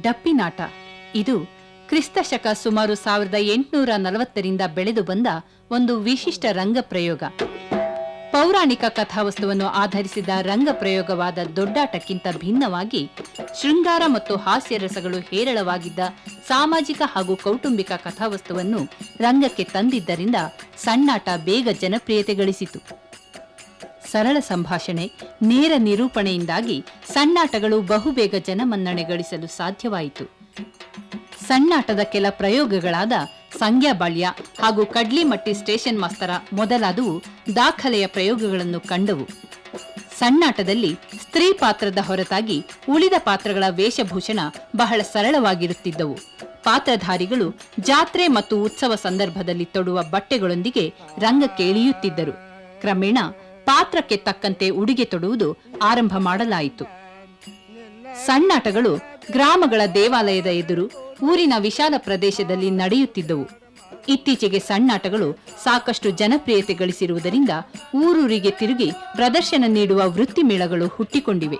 ಡಪ್ಪಿನಾಟ ಇದು ಕ್ರಿಸ್ತ ಶಕ ಸುಮಾರು ಸಾವಿರದ ಎಂಟುನೂರ ನಲವತ್ತರಿಂದ ಬೆಳೆದು ಬಂದ ಒಂದು ವಿಶಿಷ್ಟ ರಂಗ ಪ್ರಯೋಗ. ಪೌರಾಣಿಕ ಕಥಾವಸ್ತುವನ್ನು ಆಧರಿಸಿದ ರಂಗ ಪ್ರಯೋಗವಾದ ದೊಡ್ಡಾಟಕ್ಕಿಂತ ಭಿನ್ನವಾಗಿ ಶೃಂಗಾರ ಮತ್ತು ಹಾಸ್ಯರಸಗಳು ಹೇರಳವಾಗಿದ್ದ ಸಾಮಾಜಿಕ ಹಾಗೂ ಕೌಟುಂಬಿಕ ಕಥಾವಸ್ತುವನ್ನು ರಂಗಕ್ಕೆ ತಂದಿದ್ದರಿಂದ ಸಣ್ಣಾಟ ಬೇಗ ಜನಪ್ರಿಯತೆ ಗಳಿಸಿತು. ಸರಳ ಸಂಭಾಷಣೆ, ನೇರ ನಿರೂಪಣೆಯಿಂದಾಗಿ ಸಣ್ಣಾಟಗಳು ಬಹುಬೇಗ ಜನಮನ್ನಣೆ ಗಳಿಸಲು ಸಾಧ್ಯವಾಯಿತು. ಸಣ್ಣಾಟದ ಕೆಲ ಪ್ರಯೋಗಗಳಾದ ಸಂಗ್ಯಾಬಾಳ್ಯ ಹಾಗೂ ಕಡ್ಲಿಮಟ್ಟಿ ಸ್ಟೇಷನ್ ಮಾಸ್ತರ ಮೊದಲಾದವು ದಾಖಲೆಯ ಪ್ರಯೋಗಗಳನ್ನು ಕಂಡವು. ಸಣ್ಣಾಟದಲ್ಲಿ ಸ್ತ್ರೀ ಪಾತ್ರದ ಹೊರತಾಗಿ ಉಳಿದ ಪಾತ್ರಗಳ ವೇಷಭೂಷಣ ಬಹಳ ಸರಳವಾಗಿರುತ್ತಿದ್ದವು. ಪಾತ್ರಧಾರಿಗಳು ಜಾತ್ರೆ ಮತ್ತು ಉತ್ಸವ ಸಂದರ್ಭದಲ್ಲಿ ತೊಡುವ ಬಟ್ಟೆಗಳೊಂದಿಗೆ ರಂಗಕ್ಕೆ ಇಳಿಯುತ್ತಿದ್ದರು. ಕ್ರಮೇಣ ಪಾತ್ರಕ್ಕೆ ತಕ್ಕಂತೆ ಉಡುಗೆ ತೊಡುವುದು ಆರಂಭ ಮಾಡಲಾಯಿತು. ಸಣ್ಣಾಟಗಳು ಗ್ರಾಮಗಳ ದೇವಾಲಯದ ಎದುರು ಊರಿನ ವಿಶಾಲ ಪ್ರದೇಶದಲ್ಲಿ ನಡೆಯುತ್ತಿದ್ದವು. ಇತ್ತೀಚೆಗೆ ಸಣ್ಣಾಟಗಳು ಸಾಕಷ್ಟು ಜನಪ್ರಿಯತೆ ಗಳಿಸಿರುವುದರಿಂದ ಊರೂರಿಗೆ ತಿರುಗಿ ಪ್ರದರ್ಶನ ನೀಡುವ ವೃತ್ತಿಮೇಳಗಳು ಹುಟ್ಟಿಕೊಂಡಿವೆ.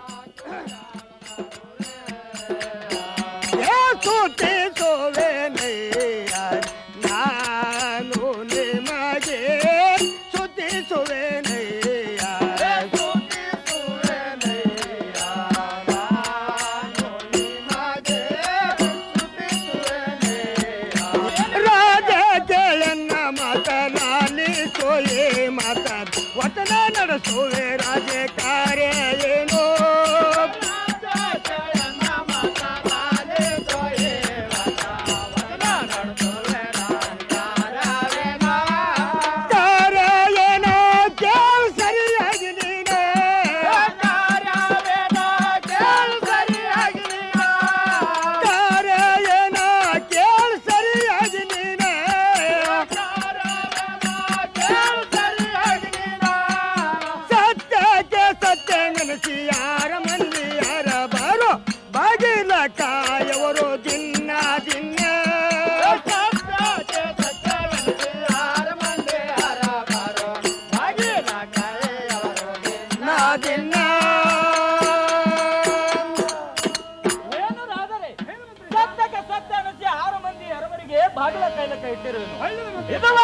ಅರವರಿಗೆ ಕೈಲ ಕೈ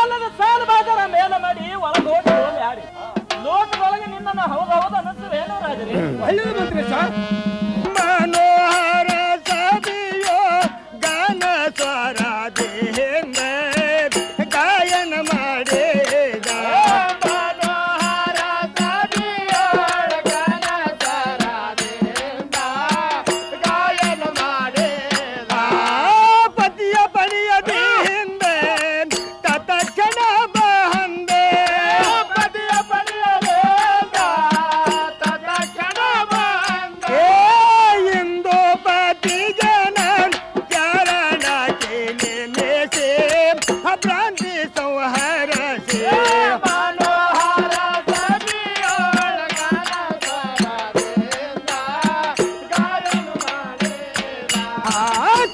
ಅಲ್ಲದ ಸಾಲು ಬಾಜಾರ ಮೇಲೆ ಮಾಡಿ ಒಳಗೆ ಹೋಗಿ ಆಡಿ ಲೋಟದೊಳಗೆ ನಿನ್ನನ್ನು ಹೌದು ಹೌದು ಅನ್ನಿಸುವೇನು ರಾಜರೇ ಮನೋಹರ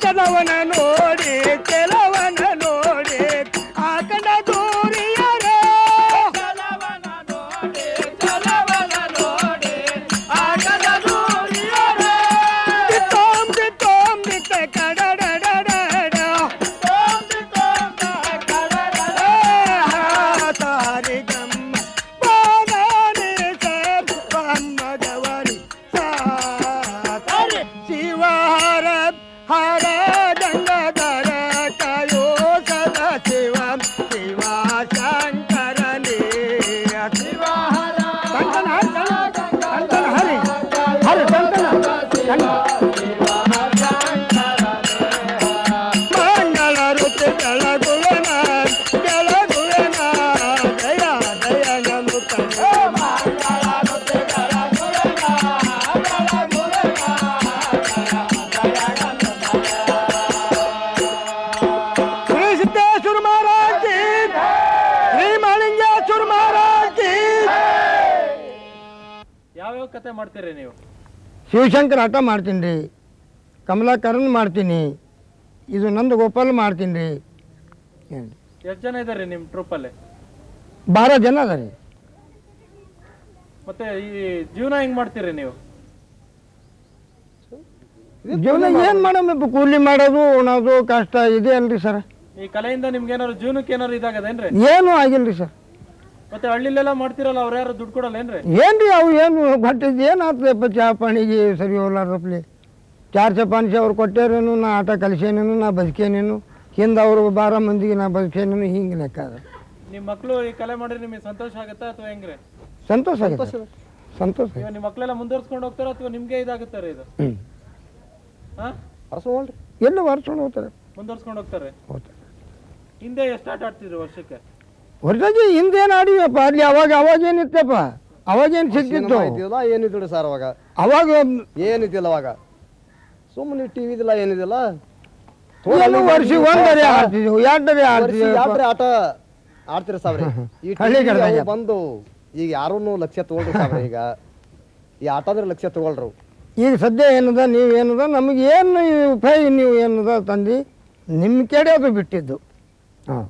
చదవనను ಯಾವ್ಯಾವ ಕತೆ ಮಾಡ್ತೀರಿ ನೀವು? ಶಿವಶಂಕರ್ ಆಟ ಮಾಡ್ತೀನಿ ರೀ ಕಮಲಾಕರನ್ ಮಾಡ್ತೀನಿ ಇದು ನಂದು ಗೋಪಾಲ್ ಮಾಡ್ತೀನಿ. ರೀ ಎಷ್ಟು ಜನ ಇದ್ದಾರೆ ನಿಮ್ಮ ಟ್ರೂಪಲ್ಲಿ? ಬಾರ ಜನ ಅದ ರೀ ಮತ್ತೆ ಈ ಜೀವನ ಹೆಂಗ್ ಮಾಡ್ತೀರಿ ನೀವು? ಜೀವನ ಏನು ಮಾಡಮ್ಮ ಕೂಲಿ ಮಾಡೋದು ಉಣೋದು ಕಷ್ಟ ಇದೆ ಅಲ್ರಿ ಸರ್. ಈ ಕಲೆಯಿಂದ ನಿಮ್ಗೆ ಏನಾದ್ರು ಜೀವನಕ್ಕೆ ಏನಾದ್ರು ಇದಾಗದೇನ್ರಿ? ಏನು ಆಗಿಲ್ರಿ ಸರ್. ಮತ್ತೆ ಹಳ್ಳಿಲೆಲ್ಲ ಮಾಡ್ತಿರಲ್ಲ ಅವ್ರ ಯಾರು ದುಡ್ಡು ಕೊಡಲ್ಲ ಏನ್ರಿ? ಏನ್ರಿ ಅವು ಏನು ಹೊಟ್ಟಿದ್ದು ಏನು ಆಗ್ತದಪ್ಪ ಚಾ ಪಾಣಿಗೆ ಸರಿ ಹೋಗ್ಲಾರಪ್ಲಿ ಚಾರ್ ಪಾನ್ಸೆ ಅವ್ರು ಕೊಟ್ಟೇರೇನು? ನಾ ಆಟ ಕಲಿಸೇನೇನು? ನಾ ಬದುಕೇನೇನು? ಹಿಂದೆ ಅವರು ಬಾರ ಮಂದಿಗೆ ನಾ ಬದುಕೇನೇನು? ಹಿಂಗೆ ಲೆಕ್ಕ ಅದ. ನಿಮ್ ಮಕ್ಳು ಈ ಕಲೆ ಮಾಡಿದ್ರೆ ನಿಮಗೆ ಸಂತೋಷ ಆಗುತ್ತಾ ಅಥವಾ ಹೆಂಗ್ರಿ? ಸಂತೋಷ ಆಗಿದೆ ಸಂತೋಷ ಇವಾಗ ನಿಮ್ ಮಕ್ಳೆಲ್ಲ ಮುಂದುವರ್ಸ್ಕೊಂಡು ಹೋಗ್ತಾರ ಅಥವಾ ನಿಮ್ಗೆ ಇದಾಗುತ್ತಾರೆ ಇದು? ಹ್ಞೂ ಹಾ? ಎಲ್ಲ ವರ್ಷಕೊಂಡು ಹೋಗ್ತಾರೆ. ಮುಂದುವರ್ಸ್ಕೊಂಡು ಹೋಗ್ತಾರೆ. ಹೋಗ್ತಾರೆ. ಹಿಂದೆ ಎಷ್ಟು ಆಟ ಆಡ್ತಿದ್ರು ವರ್ಷಕ್ಕೆ? ಹೊರತಾಗಿ ಹಿಂದೇನು ಆಡಿವಪ್ಪ ಅಲ್ಲಿ ಅವಾಗ ಅವಾಗ ಏನಿತ್ತಪ್ಪ ಅವಾಗೇನು ಸಿಕ್ತಿತ್ತು ಇದ್ದಿಲ್ಲ ಏನಿದ್ದಿಲ್ಲ ಸರ್ ಅವಾಗ? ಅವಾಗ ಏನಿದ್ದಿಲ್ಲ ಅವಾಗ? ಸುಮ್ಮನೆ ಟಿವಿ ಇದಿಲ್ಲ ಏನಿದಿಲ್ಲ ಏನು ವರ್ಷ ಒಂದರೆ ಆಡ್ತಿದ್ದೆವು ಎರಡರೆ ಆಡ್ತಿದ್ದೆವು ಯಾತ್ರೆ ಆಟ ಆಡ್ತೀರ ಸಾವ್ರಿ ಈ ಬಂದು ಈಗ ಯಾರೂ ಲಕ್ಷ್ಯ ತಗೊಳ್ರಿ ಸಾವ್ರಿ ಈಗ? ಈ ಆಟದ್ರ ಲಕ್ಷ್ಯ ತಗೊಳ್ರು. ಈಗ ಸದ್ಯ ಏನದ ನೀವು ಏನದ ನಮಗೆ ಏನು ಉಪಾಯ ನೀವು ಏನದ ತಂದು ನಿಮ್ಮ ಕಡೆ ಅದು ಬಿಟ್ಟಿದ್ದು. ಹಾಂ.